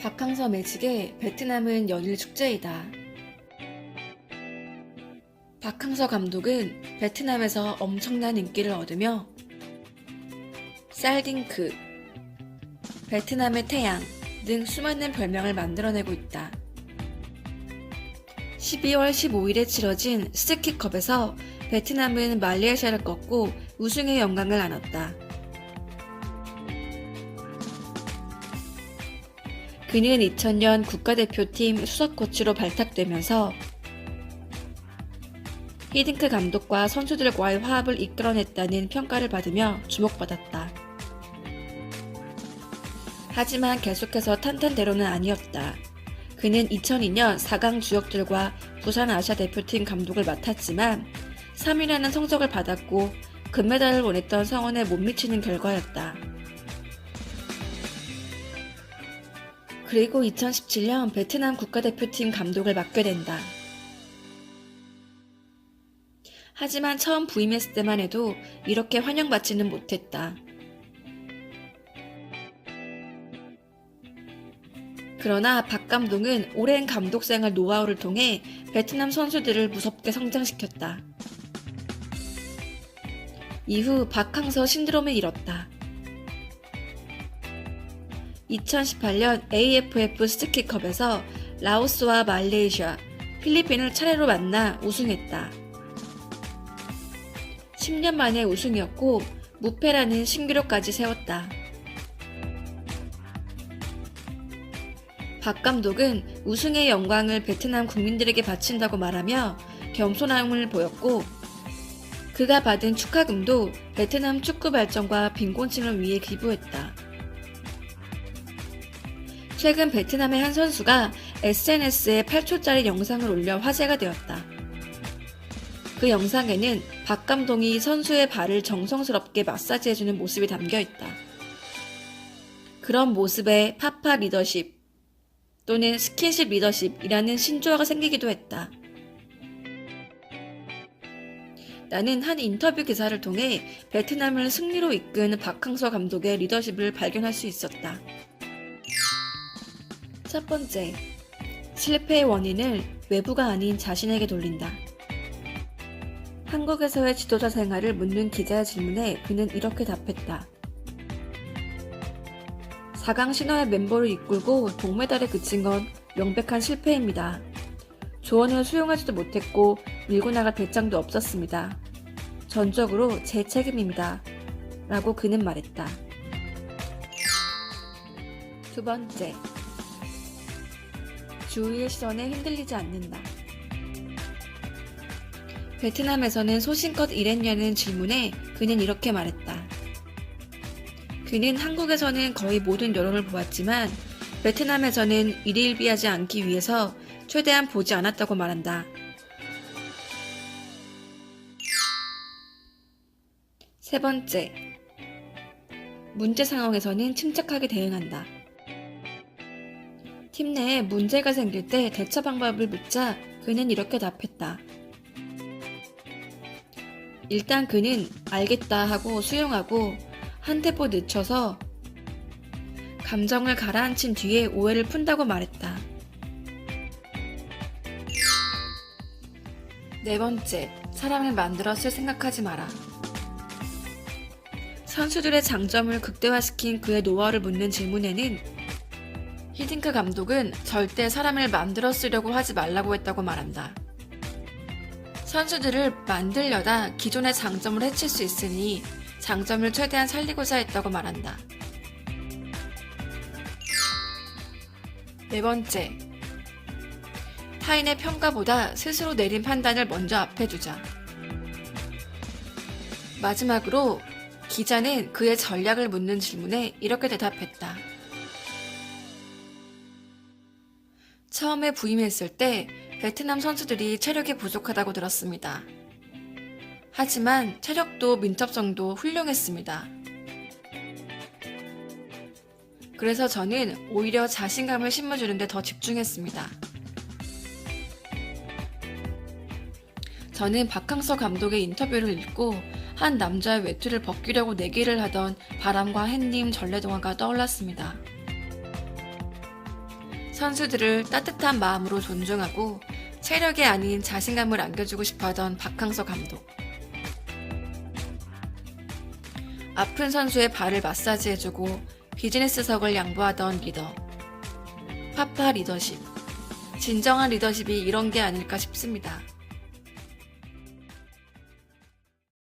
박항서 매직의 베트남은 연일 축제이다. 박항서 감독은 베트남에서 엄청난 인기를 얻으며 쌀딩크, 베트남의 태양 등 수많은 별명을 만들어내고 있다. 12월 15일에 치러진 스키컵에서 베트남은 말레이시아를 꺾고 우승의 영광을 안았다. 그는 2000년 국가대표팀 수석 코치로 발탁되면서 히딩크 감독과 선수들과의 화합을 이끌어냈다는 평가를 받으며 주목받았다. 하지만 계속해서 탄탄대로는 아니었다. 그는 2002년 4강 주역들과 부산 아시아 대표팀 감독을 맡았지만 3위라는 성적을 받았고 금메달을 원했던 성원에 못 미치는 결과였다. 그리고 2017년 베트남 국가대표팀 감독을 맡게 된다. 하지만 처음 부임했을 때만 해도 이렇게 환영받지는 못했다. 그러나 박 감독은 오랜 감독 생활 노하우를 통해 베트남 선수들을 무섭게 성장시켰다. 이후 박항서 신드롬을 잃었다. 2018년 AFF 스키컵에서 라오스와 말레이시아, 필리핀을 차례로 만나 우승했다. 10년 만에 우승이었고 무패라는 신기록까지 세웠다. 박 감독은 우승의 영광을 베트남 국민들에게 바친다고 말하며 겸손함을 보였고 그가 받은 축하금도 베트남 축구 발전과 빈곤층을 위해 기부했다. 최근 베트남의 한 선수가 SNS에 8초짜리 영상을 올려 화제가 되었다. 그 영상에는 박 감독이 선수의 발을 정성스럽게 마사지해주는 모습이 담겨 있다. 그런 모습에 파파 리더십 또는 스킨십 리더십이라는 신조어가 생기기도 했다. 나는 한 인터뷰 기사를 통해 베트남을 승리로 이끈 박항서 감독의 리더십을 발견할 수 있었다. 첫 번째, 실패의 원인을 외부가 아닌 자신에게 돌린다. 한국에서의 지도자 생활을 묻는 기자의 질문에 그는 이렇게 답했다. 4강 신화의 멤버를 이끌고 동메달에 그친 건 명백한 실패입니다. 조언을 수용하지도 못했고 밀고 나갈 배짱도 없었습니다. 전적으로 제 책임입니다. 라고 그는 말했다. 두 번째. 주위의 시선에 흔들리지 않는다. 베트남에서는 소신껏 일했냐는 질문에 그는 이렇게 말했다. 그는 한국에서는 거의 모든 여론을 보았지만 베트남에서는 일일비하지 않기 위해서 최대한 보지 않았다고 말한다. 세 번째. 문제 상황에서는 침착하게 대응한다. 팀 내에 문제가 생길 때 대처 방법을 묻자 그는 이렇게 답했다. 일단 그는 알겠다 하고 수용하고 한 템포 늦춰서 감정을 가라앉힌 뒤에 오해를 푼다고 말했다. 네 번째, 사람을 만들었을 생각하지 마라. 선수들의 장점을 극대화시킨 그의 노하우를 묻는 질문에는 히딩크 감독은 절대 사람을 만들어 쓰려고 하지 말라고 했다고 말한다. 선수들을 만들려다 기존의 장점을 해칠 수 있으니 장점을 최대한 살리고자 했다고 말한다. 네 번째. 타인의 평가보다 스스로 내린 판단을 먼저 앞에 두자. 마지막으로 기자는 그의 전략을 묻는 질문에 이렇게 대답했다. 처음에 부임했을 때 베트남 선수들이 체력이 부족하다고 들었습니다. 하지만 체력도 민첩성도 훌륭했습니다. 그래서 저는 오히려 자신감을 심어주는데 더 집중했습니다. 저는 박항서 감독의 인터뷰를 읽고 한 남자의 외투를 벗기려고 내기를 하던 바람과 햇님 전래동화가 떠올랐습니다. 선수들을 따뜻한 마음으로 존중하고 체력이 아닌 자신감을 안겨주고 싶어 하던 박항서 감독. 아픈 선수의 발을 마사지해주고 비즈니스석을 양보하던 리더. 파파 리더십. 진정한 리더십이 이런 게 아닐까 싶습니다.